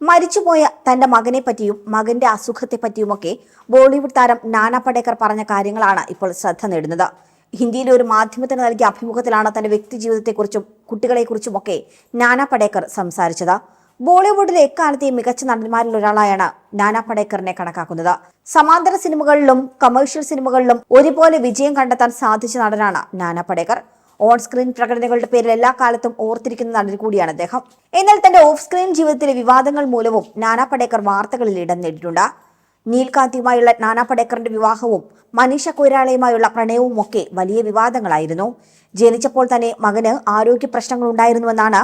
മരിച്ചുപോയ തന്റെ മകനെ പറ്റിയും മകന്റെ അസുഖത്തെ പറ്റിയുമൊക്കെ ബോളിവുഡ് താരം നാനാ പടേക്കർ പറഞ്ഞ കാര്യങ്ങളാണ് ഇപ്പോൾ ശ്രദ്ധ നേടുന്നത്. ഹിന്ദിയിലെ ഒരു മാധ്യമത്തിന് നൽകിയ അഭിമുഖത്തിലാണ് തന്റെ വ്യക്തി ജീവിതത്തെക്കുറിച്ചും കുട്ടികളെക്കുറിച്ചുമൊക്കെ നാനാ പടേക്കർ സംസാരിച്ചത്. ബോളിവുഡിലെ എക്കാലത്തെയും മികച്ച നടന്മാരിൽ ഒരാളായാണ് നാനാ പടേക്കറിനെ കണക്കാക്കുന്നത്. സമാന്തര സിനിമകളിലും കമേഴ്ഷ്യൽ സിനിമകളിലും ഒരുപോലെ വിജയം കണ്ടെത്താൻ സാധിച്ച നടനാണ് നാനാ പടേക്കർ. ഓൺ സ്ക്രീൻ പ്രകടനങ്ങളുടെ പേരിൽ എല്ലാ കാലത്തും ഓർത്തിരിക്കുന്ന നടൻ കൂടിയാണ് അദ്ദേഹം. എന്നാൽ തന്റെ ഓഫ് സ്ക്രീൻ ജീവിതത്തിലെ വിവാദങ്ങൾ മൂലവും നാനാ പടേക്കർ വാർത്തകളിൽ ഇടം നേടിയിട്ടുണ്ട്. നീൽകാന്തിയുമായുള്ള നാനാ പടേക്കറിന്റെ വിവാഹവും മനീഷ കൊയ്രാളയുമായുള്ള പ്രണയവും ഒക്കെ വലിയ വിവാദങ്ങളായിരുന്നു. ജനിച്ചപ്പോൾ തന്നെ മകന് ആരോഗ്യ പ്രശ്നങ്ങൾ ഉണ്ടായിരുന്നുവെന്നാണ്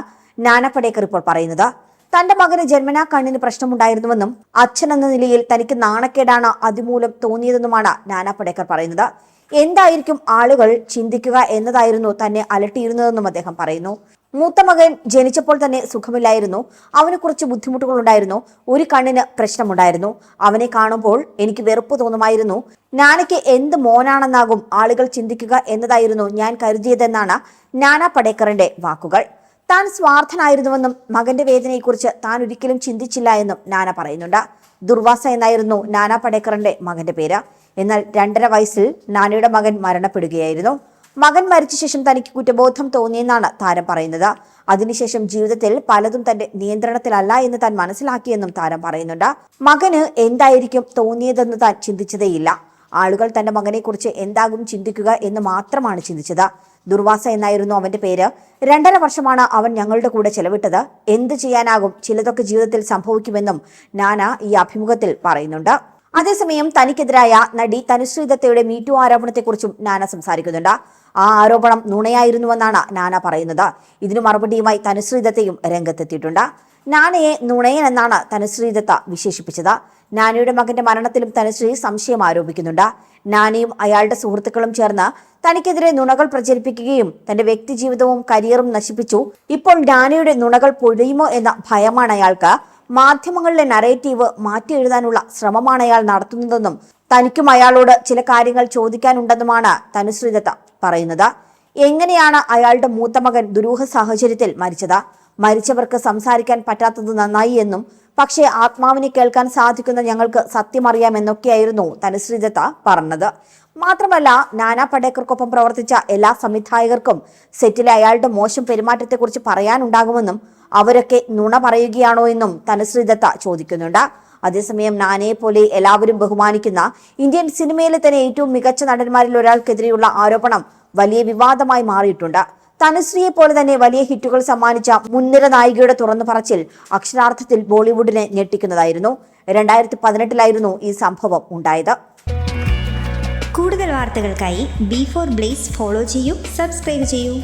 നാനാ പടേക്കർ ഇപ്പോൾ പറയുന്നത്. തന്റെ മകന് ജന്മനാ കണ്ണിന് പ്രശ്നമുണ്ടായിരുന്നുവെന്നും അച്ഛൻ എന്ന നിലയിൽ തനിക്ക് നാണക്കേടാണ് അതിമൂലം തോന്നിയതെന്നുമാണ് നാനാ പടേക്കർ പറയുന്നത്. എന്തായിരിക്കും ആളുകൾ ചിന്തിക്കുക എന്നതായിരുന്നു തന്നെ അലട്ടിയിരുന്നതെന്നും അദ്ദേഹം പറയുന്നു. മൂത്ത മകൻ ജനിച്ചപ്പോൾ തന്നെ സുഖമില്ലായിരുന്നു. അവന് കുറച്ച് ബുദ്ധിമുട്ടുകൾ ഉണ്ടായിരുന്നു ഒരു കണ്ണിന് പ്രശ്നമുണ്ടായിരുന്നു. അവനെ കാണുമ്പോൾ എനിക്ക് വെറുപ്പ് തോന്നുമായിരുന്നു. നാനയ്ക്ക് എന്ത് മോനാണെന്നാകും ആളുകൾ ചിന്തിക്കുക എന്നതായിരുന്നു ഞാൻ കരുതിയതെന്നാണ് നാനാ പടേക്കറിന്റെ വാക്കുകൾ. താൻ സ്വാർത്ഥനായിരുന്നുവെന്നും മകന്റെ വേദനയെക്കുറിച്ച് താൻ ഒരിക്കലും ചിന്തിച്ചില്ല എന്നും നാന പറയുന്നുണ്ട്. ദുർവാസ എന്നായിരുന്നു നാന പടേക്കറിന്റെ മകന്റെ പേര്. എന്നാൽ രണ്ടര വയസ്സിൽ നാനയുടെ മകൻ മരണപ്പെടുകയായിരുന്നു. മകൻ മരിച്ച ശേഷം തനിക്ക് കുറ്റബോധം തോന്നിയെന്നാണ് താരം പറയുന്നത്. അതിനുശേഷം ജീവിതത്തിൽ പലതും തന്റെ നിയന്ത്രണത്തിലല്ല എന്ന് താൻ മനസ്സിലാക്കിയെന്നും താരം പറയുന്നുണ്ട്. മകന് എന്തായിരിക്കും തോന്നിയതെന്ന് താൻ ചിന്തിച്ചതേയില്ല. ആളുകൾ തന്റെ മകനെക്കുറിച്ച് എന്താകും ചിന്തിക്കുക എന്ന് മാത്രമാണ് ചിന്തിച്ചത്. ദുർവാസ എന്നായിരുന്നു അവന്റെ പേര്. രണ്ടര വർഷമാണ് അവൻ ഞങ്ങളുടെ കൂടെ ചെലവിട്ടത്. എന്ത് ചെയ്യാനാകും? ചിലതൊക്കെ ജീവിതത്തിൽ സംഭവിക്കുമെന്നും നാന ഈ അഭിമുഖത്തിൽ പറയുന്നുണ്ട്. അതേസമയം തനിക്കെതിരായ നടി തനുശ്രീ ദത്തയുടെ മീറ്റു ആരോപണത്തെക്കുറിച്ചും നാന സംസാരിക്കുന്നുണ്ട്. ആ ആരോപണം നുണയായിരുന്നുവെന്നാണ് നാന പറയുന്നത്. ഇതിനു മറുപടിയുമായി തനുശ്രീ ദത്തയും രംഗത്തെത്തിയിട്ടുണ്ട്. നാനയെ നുണയൻ എന്നാണ് തനുശ്രീ ദത്ത വിശേഷിപ്പിച്ചത്. നാനയുടെ മകന്റെ മരണത്തിലും തനുശ്രീ സംശയം ആരോപിക്കുന്നുണ്ട്. നാനയും അയാളുടെ സുഹൃത്തുക്കളും ചേർന്ന് തനിക്കെതിരെ നുണകൾ പ്രചരിപ്പിക്കുകയും തന്റെ വ്യക്തിജീവിതവും കരിയറും നശിപ്പിച്ചു. ഇപ്പോൾ നാനയുടെ നുണകൾ പൊഴിയുമോ എന്ന ഭയമാണ് അയാൾക്ക്. മാധ്യമങ്ങളിലെ നറേറ്റീവ് മാറ്റി എഴുതാനുള്ള ശ്രമമാണ് അയാൾ നടത്തുന്നതെന്നും തനിക്കും അയാളോട് ചില കാര്യങ്ങൾ ചോദിക്കാനുണ്ടെന്നുമാണ് തനുശ്രീദത്ത പറയുന്നത്. എങ്ങനെയാണ് അയാളുടെ മൂത്ത മകൻ ദുരൂഹ സാഹചര്യത്തിൽ മരിച്ചത്? മരിച്ചവർക്ക് സംസാരിക്കാൻ പറ്റാത്തത് നന്നായി എന്നും പക്ഷേ ആത്മാവിനെ കേൾക്കാൻ സാധിക്കുന്ന ഞങ്ങൾക്ക് സത്യമറിയാമെന്നൊക്കെയായിരുന്നു തനുശ്രീദത്ത പറഞ്ഞത്. മാത്രമല്ല നാനാ പടേക്കർക്കൊപ്പം പ്രവർത്തിച്ച എല്ലാ സംവിധായകർക്കും സെറ്റിലെ അയാളുടെ മോശം പെരുമാറ്റത്തെക്കുറിച്ച് പറയാനുണ്ടാകുമെന്നും അവരൊക്കെ നുണ പറയുകയാണോ എന്നും തനുശ്രീദത്ത ചോദിക്കുന്നുണ്ട്. അതേസമയം നാനയെ പോലെ എല്ലാവരും ബഹുമാനിക്കുന്ന ഇന്ത്യൻ സിനിമയിലെ തന്നെ ഏറ്റവും മികച്ച നടന്മാരിൽ ഒരാൾക്കെതിരെയുള്ള ആരോപണം വലിയ വിവാദമായി മാറിയിട്ടുണ്ട്. തനുശ്രീയെ പോലെ തന്നെ വലിയ ഹിറ്റുകൾ സമ്മാനിച്ച മുൻനിര നായികയുടെ തുറന്നു പറച്ചിൽ അക്ഷരാർത്ഥത്തിൽ ബോളിവുഡിനെ ഞെട്ടിക്കുന്നതായിരുന്നു. രണ്ടായിരത്തി പതിനെട്ടിലായിരുന്നു ഈ സംഭവം ഉണ്ടായത്. കൂടുതൽ വാർത്തകൾക്കായി ബി ഫോർ ബ്ലേസ് ഫോളോ ചെയ്യൂ സബ്സ്ക്രൈബ് ചെയ്യൂ.